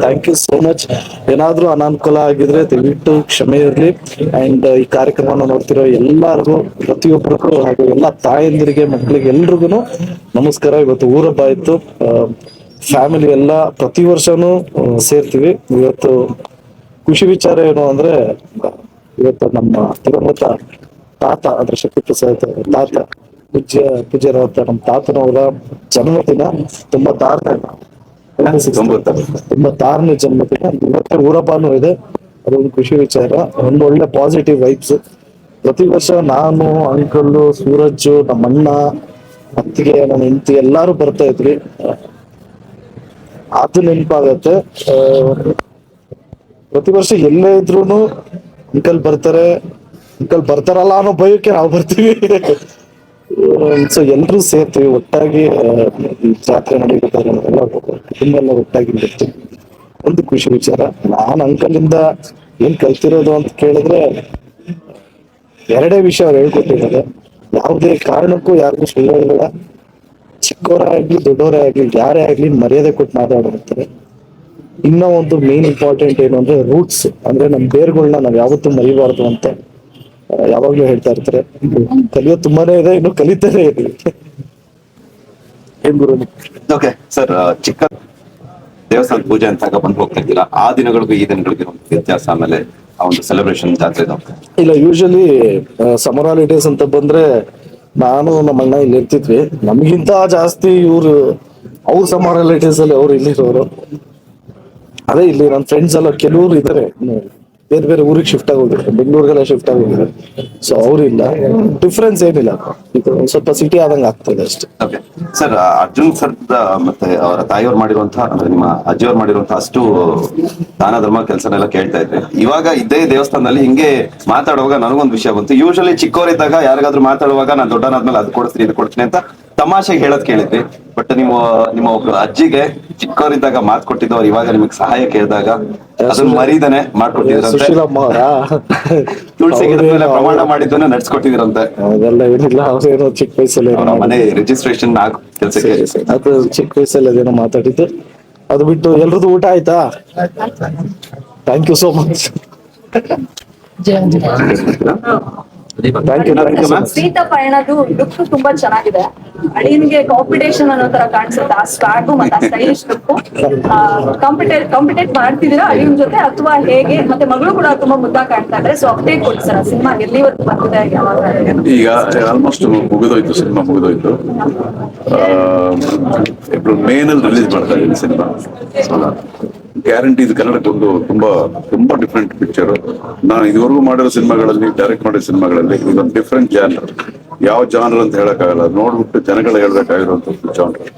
Thank you so much ಏನಾದರೂ ಅನಾನುಕೂಲ ಆಗಿದ್ರೆ ದಯವಿಟ್ಟು ಕ್ಷಮೆ ಇರಲಿ. ಅಂಡ್ ಈ ಕಾರ್ಯಕ್ರಮವನ್ನು ನೋಡ್ತಿರೋ ಎಲ್ಲರಿಗೂ, ಪ್ರತಿಯೊಬ್ಬರಿಗೂ ಹಾಗೂ ಎಲ್ಲ ತಾಯಂದಿರಿಗೆ, ಮಕ್ಕಳಿಗೆ ಎಲ್ರಿಗೂ ನಮಸ್ಕಾರ. ಇವತ್ತು ಊರಬ್ಬ ಆಯ್ತು ಫ್ಯಾಮಿಲಿ ಎಲ್ಲ ಪ್ರತಿ ವರ್ಷನೂ ಸೇರ್ತೀವಿ. ಇವತ್ತು ಖುಷಿ ವಿಚಾರ ಏನು ಅಂದ್ರೆ, ಇವತ್ತು ನಮ್ಮ ದಿವಂಗತ ತಾತ, ಅಂದ್ರೆ ಶಕ್ತಿ ಪ್ರಸಾದ್ ತಾತ, ಪೂಜ್ಯ ಪೂಜ್ಯರಾದ ನಮ್ಮ ತಾತನವರ ಜನ್ಮದಿನ ತುಂಬಾ ತೊಂಬತ್ತಾರನೇ ಜನ್ಮದಿನ. ಮತ್ತೆ ಊರಪ್ಪನೂ ಇದೆ. ಅದೊಂದು ಖುಷಿ ವಿಚಾರ. ಒಂದು ಒಳ್ಳೆ ಪಾಸಿಟಿವ್ ವೈಬ್ಸ್ ಪ್ರತಿ ವರ್ಷ ನಾನು ಅಂಕಲ್ ಸೂರಜ್ ನಮ್ಮ ಅಣ್ಣ ಅತ್ತಿಗೆ, ನನ್ನ ಹೆಂಡತಿ ಎಲ್ಲಾರು ಬರ್ತಾ ಇದ್ರಿ ಅದು ನೆನಪಾಗತ್ತೆ. ಪ್ರತಿ ವರ್ಷ ಎಲ್ಲೇ ಇದ್ರು ಅಂಕಲ್ ಬರ್ತಾರೆ. ಅಂಕಲ್ ಬರ್ತಾರಲ್ಲ ಅನ್ನೋ ಭಯಕ್ಕೆ ನಾವು ಬರ್ತೀವಿ. ಸೊ ಎಲ್ರೂ ಸೇರ್ತೀವಿ, ಒಟ್ಟಾಗಿ ಜಾತ್ರೆ ನಡೀಬೇಕಾದ್ರೆ ನಾವೆಲ್ಲ ಒಟ್ಟಾಗಿ ಬರ್ತೀವಿ ಒಂದು ಖುಷಿ ವಿಚಾರ, ನಾನು ಅಂಕಲಿಂದ ಏನ್ ಕಲ್ತಿರೋದು ಅಂತ ಕೇಳಿದ್ರೆ, ಎರಡೇ ವಿಷಯ ಅವ್ರು ಹೇಳ್ಕೊಟ್ಟಿದ್ದಾರೆ. ಯಾವುದೇ ಕಾರಣಕ್ಕೂ ಯಾರಿಗೂ ಸುಳ್ಳು ಚಿಕ್ಕವರೇ ಆಗ್ಲಿ ದೊಡ್ಡವರೇ ಆಗ್ಲಿ, ಯಾರೇ ಆಗ್ಲಿ ಮರ್ಯಾದೆ ಕೊಟ್ಟು ಮಾತಾಡಿರ್ತಾರೆ ಇನ್ನೂ ಒಂದು ಮೇನ್ ಇಂಪಾರ್ಟೆಂಟ್ ಏನು ಅಂದ್ರೆ ರೂಟ್ಸ್ ಅಂದ್ರೆ ನಮ್ಮ ಬೇರ್ಗಳನ್ನ ನಾವು ಯಾವತ್ತೂ ಮರಿಬಾರ್ದು ಅಂತ ಯಾವಾಗ್ಲೂ ಹೇಳ್ತಾ ಇರ್ತಾರೆ. ಕಲಿಯೋದು ತುಂಬಾನೇ ಇದೆ ಇನ್ನು ಕಲಿತಾನೆ ಇದೆ ಏನ್ ಗುರು ಓಕೆ ಸರ್ ಚಿಕ್ಕ ದೇವಸ್ಥಾನ ಪೂಜೆ ಅಂತ ಬಂದು ಹೋಗ್ತಾ ಇದ್ದಿಲ್ಲ ಆ ದಿನಗಳಿಗೂ ಈ ದಿನಗಳಿಗೆ ಒಂದು ವ್ಯತ್ಯಾಸ? ಆಮೇಲೆ ಆ ಒಂದು ಸೆಲೆಬ್ರೇಷನ್ ಜಾತ್ರೆ ಇಲ್ಲ ಯೂಶಲಿ ಸಮರ್ ಹಾಲಿಡೇಸ್ ಅಂತ ಬಂದ್ರೆ ನಾನು ನಮ್ಮ ಅಣ್ಣ ಇಲ್ಲಿ ಇರ್ತಿದ್ವಿ. ನಮ್ಗಿಂತ ಜಾಸ್ತಿ ಇವ್ರು ಅವ್ರ ಸಮರ್ ಹಾಲಿಡೇಸ್ ಅಲ್ಲಿ ಅವ್ರು ಇಲ್ಲಿರೋರು. ಅದೇ ಇಲ್ಲಿ ನನ್ನ ಫ್ರೆಂಡ್ಸ್ ಎಲ್ಲ ಕೆಲವರು ಇದಾರೆ. ಬೇರೆ ಬೇರೆ ಊರಿಗೆ ಶಿಫ್ಟ್ ಆಗೋಗಿದ್ದಾರೆ ಬೆಂಗಳೂರಿಗೆಲ್ಲ ಶಿಫ್ಟ್ ಆಗೋಗಿದ್ದಾರೆ ಸೊ ಅವ್ರಿಲ್ಲ. ಡಿಫ್ರೆನ್ಸ್ ಏನಿಲ್ಲ. ಇದು ಒಂದ್ ಸ್ವಲ್ಪ ಸಿಟಿ ಆದಂಗೆ ಆಗ್ತದೆ ಅಷ್ಟೇ. ಓಕೆ ಸರ್ ಅರ್ಜುನ್ ಸರ್ ಮತ್ತೆ ಅವರ ತಾಯಿಯವರು ಮಾಡಿರುವಂತಹ, ಅಂದ್ರೆ ನಿಮ್ಮ ಅಜ್ಜಿಯವರು ಮಾಡಿರುವಂತಹ ಅಷ್ಟು ದಾನ, ಧರ್ಮ ಕೆಲಸನೆಲ್ಲ ಕೇಳ್ತಾ ಇದ್ರಿ ಇವಾಗ ಇದೇ ದೇವಸ್ಥಾನದಲ್ಲಿ ಹಿಂಗೆ ಮಾತಾಡುವಾಗ ನನಗೊಂದು ವಿಷಯ ಬಂತು. ಯೂಶಲಿ ಚಿಕ್ಕವರಿದ್ದಾಗ ಯಾರಿಗಾದ್ರೂ ಮಾತಾಡುವಾಗ ನಾನು ದೊಡ್ಡನಾದ್ಮೇಲೆ ಅದು ಕೊಡ್ತೀನಿ ಇದು ಕೊಡ್ತೀನಿ ಅಂತ ತಮಾಷೆಗೆ ಹೇಳೋದ್ ಕೇಳಿದ್ವಿ ಬಟ್ ನಿಮ್ಮ ನಿಮ್ಮ ಒಬ್ರು ಅಜ್ಜಿಗೆ ಚಿಕ್ಕವರಿದ್ದಾಗ ಮಾತು ಕೊಟ್ಟಿದ್ದವ್ರು ಇವಾಗ ನಿಮಗೆ ಸಹಾಯ ಕೇಳಿದಾಗ ಅದನ್ನ ಮರೀದನೆ ಮಾಡ್ಕೊಟ್ಟಿದ್ರಂತೆ ಅವರಾ? ತುಳಸಿ ಗಿಡದ ಮೇಲೆ ಪ್ರಮಾಣ ಮಾಡಿದ್ದನ್ನ ನಡ್ಸ್ಕೊಟ್ಟಿದ್ರಂತೆ ಅದೆಲ್ಲ ಏನಿಲ್ಲ ಅವ್ರೇನೋ ಚಿಕ್ಕ ವಯಸ್ಸಲ್ಲಿ ಅವರ ಮನೆ ರಿಜಿಸ್ಟ್ರೇಷನ್ ಆಗ ಕೆಲಸಕ್ಕೆ. ಅದು ಚಿಕ್ಕ ವಯಸ್ಸಲ್ಲಿ ಅದೇನೋ ಮಾತಾಡಿದ್ದು. ಅದು ಬಿಟ್ಟು ಎಲ್ರದ್ದು ಊಟ ಆಯ್ತಾ? Thank you so much thank you thank you ma'am Sita ಪಯಣದು look ತುಂಬಾ ಚೆನ್ನಾಗಿದೆ. ಅಡಿಯನ್ಗೆ ಕಾಂಪಿಟೇಷನ್ ಅನ್ನೋ ತರ ಕಾಣಿಸುತ್ತೆ? ಆ ಸ್ವಾಗು ಮತ್ತೆ ಆ ಸ್ಟೈಲಿಶ್ ಲುಕ್ ಕಾಂಪಿಟೇಟ್ ಕಾಂಪಿಟೇಟ್ ಮಾಡ್ತಿದ್ದೀರಾ ಅಡಿಯನ್ ಜೊತೆ? ಅಥವಾ ಹೇಗೆ? ಮತ್ತೆ ಮಗಳು ಕೂಡ ತುಂಬಾ ಮುದ್ದಾಗಿ ಕಾಣ್ತಾ ಇದ್ರೆ ಸೊ ಅಪ್ಡೇಟ್ ಕೊಡಿ ಸರ್ ಸಿನಿಮಾ ಎಲ್ಲಿವರೆಗೂ ಬಂದಿದೆ ಯಾವಾಗ ಈಗ ಆಲ್ಮೋಸ್ಟ್ ಮುಗಿದೋಯ್ತು ಸಿನಿಮಾ ಮುಗಿದೋಯ್ತು. ಏಪ್ರಿಲ್ ಮೇನಲ್ಲಿ ರಿಲೀಸ್ ಮಾಡ್ತಾ ಇದ್ದೀನಿ ಸಿನಿಮಾ ಗ್ಯಾರಂಟಿ ಇದು ಕನ್ನಡಕ್ಕೊಂದು ತುಂಬಾ ತುಂಬಾ ಡಿಫ್ರೆಂಟ್ ಪಿಕ್ಚರ್ ನಾನು ಇದುವರೆಗೂ ಮಾಡಿರೋ ಸಿನಿಮಾಗಳಲ್ಲಿ ಡೈರೆಕ್ಟ್ ಮಾಡಿರೋ ಸಿನಿಮಾಗಳಲ್ಲಿ ಇದೊಂದು ಡಿಫ್ರೆಂಟ್ ಜಾನರ್ ಯಾವ ಜಾನರ್ ಅಂತ ಹೇಳಕ್ಕಾಗಲ್ಲ. ನೋಡ್ಬಿಟ್ಟು ಜನಗಳು ಹೇಳ್ಬೇಕಾಗಿರುವಂತ ಜಾನರ್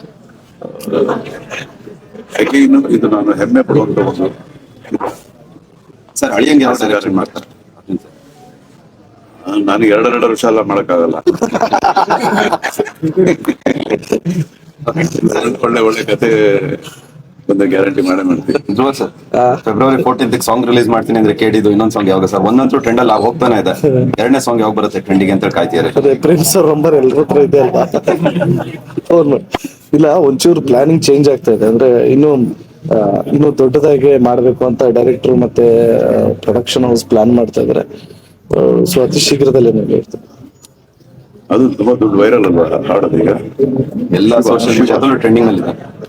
ಅಗೇನು ಇದು ನಾನು ಹೆಮ್ಮೆ ಪಡುವಂತ ಒಂದು ಸರ್ ಅಳಿಯಂಗೆ ಯಾವ ಸರ್ ಮಾಡ್ತಾರೆ? ನಾನು ನನಗೆ ಎರಡೆರಡು ವರ್ಷ ಎಲ್ಲ ಮಾಡಕ್ಕಾಗಲ್ಲ. ಒಳ್ಳೆ ಒಳ್ಳೆ ಕತೆ ಒಂದು ಗ್ಯಾರಂಟಿ ಮಾಡೇ ಮಾಡ್ತೀವಿ. Dhruva sir February fourteenth song release ಮಾಡ್ತೀನಿ ಅಂದ್ರೆ ಕೇಳಿದ್ದು ಇನ್ನೊಂದ್ ಸಾಂಗ್ ಯಾವಾಗ? ಸರ್ ಒಂದಂತೂ ಟ್ರೆಂಡ್ ಅಲ್ಲಿ ಹೋಗ್ತಾನೆ ಇದೆ. ಎರಡನೇ ಸಾಂಗ್ ಯಾವಾಗ ಬರುತ್ತೆ ಟ್ರೆಂಡಿಗೆ ಅಂತ ಕಾಯ್ತಿದ್ದಾರೆ? ಅದೇ ಪ್ರಿನ್ಸ್ ಸರ್ ನಂಬರ್ ಎಲ್ಲರ ಹತ್ರ ಇದೆ ಅಲ್ವಾ? ಇಲ್ಲ ಒಂಚೂರು ಪ್ಲಾನಿಂಗ್ ಚೇಂಜ್ ಆಗ್ತಾ ಇದೆ. ಅಂದ್ರೆ ಇನ್ನು ಆ, ಇನ್ನು ದೊಡ್ಡದಾಗಿ ಮಾಡ್ಬೇಕು ಅಂತ ಡೈರೆಕ್ಟರ್ ಮತ್ತೆ ಪ್ರೊಡಕ್ಷನ್ ಹೌಸ್ ಪ್ಲಾನ್ ಮಾಡ್ತಾ ಇದಾರೆ. ಸೊ ಅತಿ ಶೀಘ್ರದಲ್ಲೇ ನಿಮಗೆ ಅದು ತುಂಬಾ ದೊಡ್ಡ ವೈರಲ್ ಅಲ್ವಾ ಹಾಡೋದು ಈಗ? ಎಲ್ಲಾ ಸೋಷಿಯಲ್ ಮೀಡಿಯಾದಲ್ಲೂ ಟ್ರೆಂಡಿಂಗ್ ಅಲ್ಲಿ ಇದೆ.